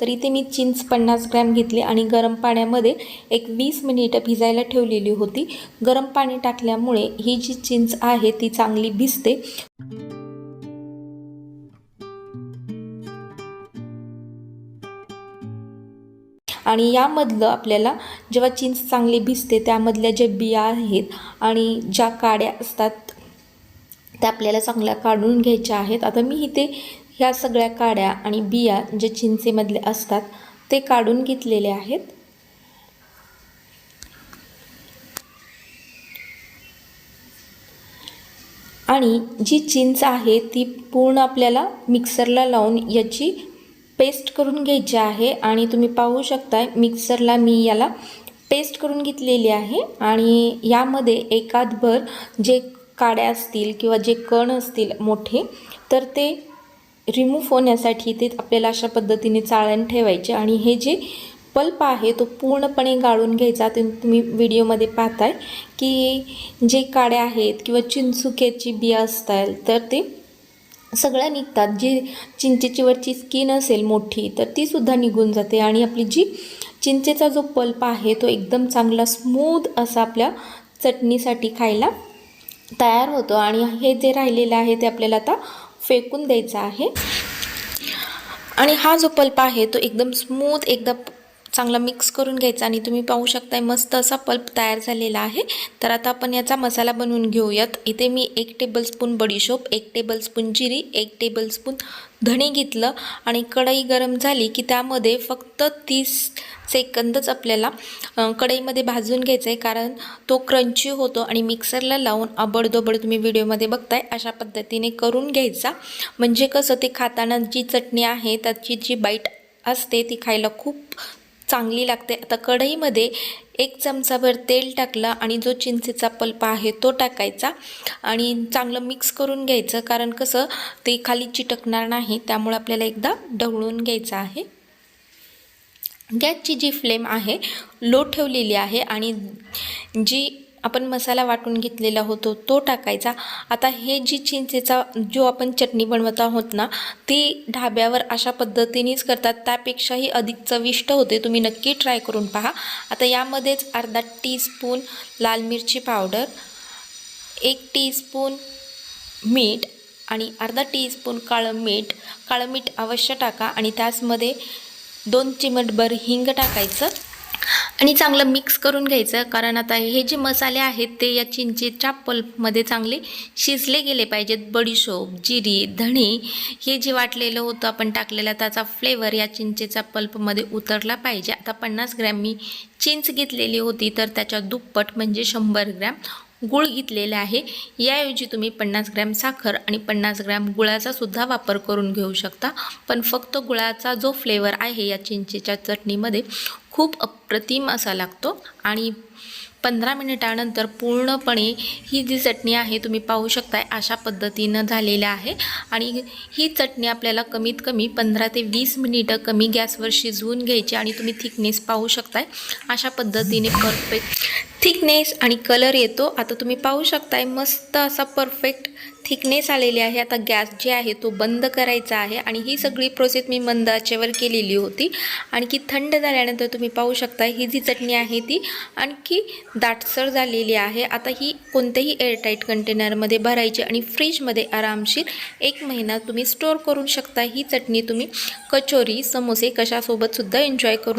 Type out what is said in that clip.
तर इथे मी चिंच पन्नास ग्रॅम घेतली आणि गरम पाण्यामध्ये एक वीस मिनिटं भिजायला ठेवलेली होती. गरम पाणी टाकल्यामुळे ही जी चिंच आहे ती चांगली भिजते. आणि यामधलं आपल्याला जेव्हा चिंच चांगली भिजते त्यामधल्या ज्या बिया आहेत आणि ज्या काड्या असतात त्या आपल्याला चांगल्या काढून घ्यायच्या आहेत. आता मी इथे ह्या सगळ्या काड्या आणि बिया जे चिंचेमधले असतात ते काढून घेतलेले आहेत. आणि जी चिंच आहे ती पूर्ण आपल्याला मिक्सरला लावून याची पेस्ट करून घ्यायची आहे. आणि तुम्ही पाहू शकता मिक्सरला मी याला पेस्ट करून घेतलेली आहे. आणि यामध्ये एकादभर जे काड्या असतील किंवा जे कण असतील मोठे तर ते रिमूव्ह होण्यासाठी ते आपल्याला अशा पद्धतीने चाळण ठेवायचे आणि हे जे पल्प आहे तो पूर्णपणे गाळून घ्यायचा. ते तुम्ही व्हिडिओमध्ये पाहताय की जे काड्या आहेत किंवा चिंचुक्याची बिया असतात तर ते सगळ्या निघतात. जी चिंचेची वरची स्किन असेल मोठी तर ती सुद्धा निघून जाते आणि आपली जी चिंचेचा जो पल्प आहे तो एकदम चांगला स्मूथ असा आपल्या चटणीसाठी खायला तयार होतो. आणि हे जे राहिलेलं आहे ते आपल्याला आता फेकून द्यायचा आहे. आणि हा जो पल्प आहे तो एकदम स्मूथ एकदा चांगला मिक्स करून घ्यायचा आणि तुम्ही पाहू शकताय मस्त असा पल्प तयार झालेला आहे. तर आता आपण याचा मसाला बनवून घेऊयात. इथे मी एक टेबलस्पून बडीशोप एक टेबलस्पून जिरी एक टेबलस्पून धणे घेतलं आणि कढई गरम झाली की त्यामध्ये फक्त तीस सेकंदच आपल्याला कढईमध्ये भाजून घ्यायचं आहे कारण तो क्रंची होतो आणि मिक्सरला लावून अबडदोबड तुम्ही व्हिडिओमध्ये बघताय अशा पद्धतीने करून घ्यायचा. म्हणजे कसं ते खाताना जी चटणी आहे त्याची जी बाईट असते ती खायला खूप चांगली लागते. आता कढईमध्ये एक चमचाभर तेल टाकलं आणि जो चिंचेचा पल्प आहे तो टाकायचा आणि चांगलं मिक्स करून घ्यायचं. कारण कसं ते खाली चिटकणार नाही त्यामुळे आपल्याला एकदा ढवळून घ्यायचं आहे. गॅसची जी फ्लेम आहे लो ठेवलेली आहे आणि जी आपण मसाला वाटून घेतलेला होतो तो टाकायचा. आता हे जी चिंचेचा जो आपण चटणी बनवत आहोत ना ती ढाब्यावर अशा पद्धतीनेच करतात. त्यापेक्षाही अधिक चविष्ट होते. तुम्ही नक्की ट्राय करून पहा. आता यामध्येच अर्धा टीस्पून लाल मिरची पावडर एक टीस्पून मीठ आणि अर्धा टीस्पून काळं मीठ. काळं मीठ अवश्य टाका आणि त्याचमध्ये दोन चिमटभर हिंग टाकायचं. आणि चांगलं मिक्स करून घ्यायचं. कारण आता हे जे मसाले आहेत ते या चिंचेच्या पल्पमध्ये चांगले शिजले गेले पाहिजेत. बडीशोप जिरी धणे हे जे वाटलेलं होतं आपण टाकलेलं त्याचा फ्लेवर या चिंचेच्या पल्पमध्ये उतरला पाहिजे. आता पन्नास ग्रॅम मी चिंच घेतलेली होती तर त्याच्या दुप्पट म्हणजे शंभर ग्रॅम गुळ घेतलेला आहे. याऐवजी तुम्ही पन्नास ग्रॅम साखर आणि पन्नास ग्रॅम गुळाचा सुद्धा वापर करून घेऊ शकता. पण फक्त गुळाचा जो फ्लेवर आहे या चिंचेच्या चटणीमध्ये खूप अप्रतिम असा लागतो. आणि पंधरा मिनिटानंतर पूर्णपणे ही जी चटणी आहे तुम्ही पाहू शकताय अशा पद्धतीनं झालेलं आहे. आणि ही चटणी आपल्याला कमीत कमी पंधरा ते वीस मिनिटं कमी गॅसवर शिजवून घ्यायची आणि तुम्ही थिकनेस पाहू शकताय. अशा पद्धतीने परफेक्ट थिकनेस आणि कलर येतो. आता तुम्ही पाहू शकताय मस्त असा परफेक्ट थिकनेस आलेली आहे. आता गॅस जे आहे तो बंद करायचा आहे. आणि ही सगळी प्रोसेस मी मंद आचेवर केलेली होती. आणखी थंड झाल्यानंतर तुम्ही पाहू शकता ही जी चटणी आहे ती आणखी दाटसर झालेली आहे. आता ही कोणत्याही एअरटाईट कंटेनरमध्ये भरायची आणि फ्रीजमध्ये आरामशीर एक महिना तुम्ही स्टोअर करू शकता ही चटणी तुम्ही कचोरी समोसे कशासोबतसुद्धा एन्जॉय करू